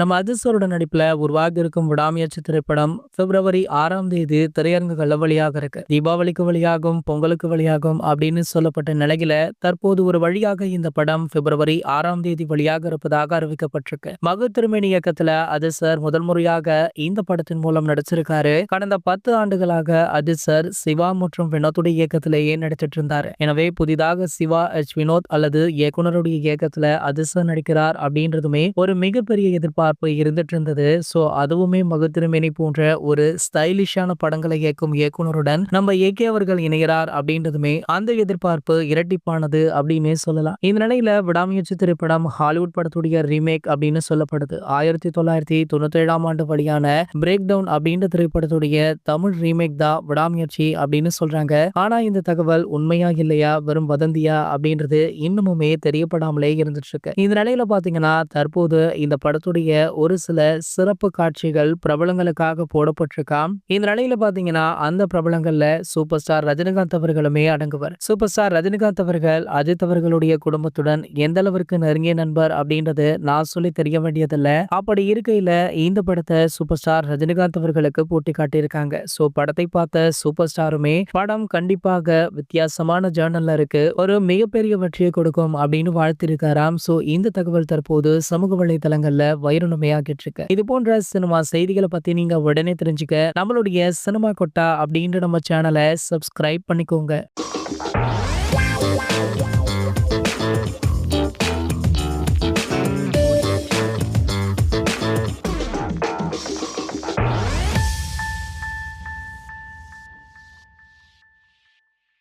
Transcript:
நம்ம அதிர்சரோட நடிப்புல உருவாகி இருக்கும் விடாமுயற்சி திரைப்படம் பிப்ரவரி ஆறாம் தேதி திரையரங்குகள்ல வழியாக இருக்கு. தீபாவளிக்கு வழியாகும் பொங்கலுக்கு வழியாகும் அப்படின்னு சொல்லப்பட்ட நிலையில தற்போது ஒரு வழியாக இந்த படம் பிப்ரவரி ஆறாம் தேதி வழியாக இருப்பதாக அறிவிக்கப்பட்டிருக்கு. மகு திருமணி இயக்கத்துல அதிர்சர் முதல் முறையாக இந்த படத்தின் மூலம் நடிச்சிருக்காரு. கடந்த பத்து ஆண்டுகளாக அதிர்சர் சிவா மற்றும் வினோத்துடைய இயக்கத்திலேயே நடிச்சிட்டு இருந்தாரு. எனவே புதிதாக சிவா எச். வினோத் அல்லது இயக்குனருடைய இயக்கத்துல அதிர்சர் நடிக்கிறார் அப்படின்றதுமே ஒரு மிகப்பெரிய எதிர்பார்ப்பு இருந்துட்டு இருந்தது ஸோ அதுவுமே மகுத்திருமேனி போன்ற ஒரு ஸ்டைலிஷான படங்களை இயக்கும் இயக்குனருடன் நம்ம ஏகே அவர்கள் இணைகிறார் அப்படின்றதுமே அந்த எதிர்பார்ப்பு இரட்டிப்பானது அப்படின்னே சொல்லலாம். இந்த நிலையில விடாமுயற்சி திரைப்படம் ஹாலிவுட் படத்துடைய ரீமேக் அப்படின்னு சொல்லப்படுது. ஆயிரத்தி தொள்ளாயிரத்தி தொண்ணூத்தி ஏழாம் ஆண்டு வழியான பிரேக் டவுன் அப்படின்ற திரைப்படத்துடைய தமிழ் ரீமேக் தான் விடாமுயற்சி அப்படின்னு சொல்றாங்க. ஆனா இந்த தகவல் உண்மையா இல்லையா? வெறும் வதந்தியா? அப்படின்றது இன்னமுமே தெரியப்படாமலே இருந்துட்டு இருக்கு இந்த நிலையில பாத்தீங்கன்னா தற்போது இந்த படத்துடைய ஒரு சில சிறப்பு காட்சிகள் பிரபலங்களுக்காக போடப்பட்டிருக்காம் இந்த நிலையில பாத்தீங்கன்னா அந்த பிரபலங்கள்ல சூப்பர் ஸ்டார் ரஜினிகாந்த் அவர்களுமே அடங்குவர். சூப்பர் ஸ்டார் ரஜினிகாந்த் அவர்கள் அஜித் அவர்களுடைய குடும்பத்துடன் எந்த அளவிற்கு நெருங்கிய நண்பர் அப்படின்றது நான் சொல்லி தெரிய வேண்டியதில்ல. அப்படி இருக்கையில இந்த படத்தை சூப்பர் ஸ்டார் ரஜினிகாந்த் அவர்களுக்கு போட்டி காட்டியிருக்காங்க. சோ படத்தை பார்த்த சூப்பர் ஸ்டாருமே படம் கண்டிப்பாக வித்தியாசமான ஜேர்னல்ல இருக்கு. ஒரு மிகப்பெரிய வெற்றியை கொடுக்கும் அப்படின்னு வாழ்த்திருக்காராம் சோ இந்த தகவல் தற்போது சமூக வலைதளங்கள்ல வைரல் ஆகிட்டு இருக்கு இது போன்ற சினிமா செய்திகளை பத்தி நீங்க உடனே தெரிஞ்சுக்க நம்மளுடைய சினிமா கொட்டா அப்படின்ற நம்ம சேனலை சப்ஸ்கிரைப் பண்ணிக்கோங்க.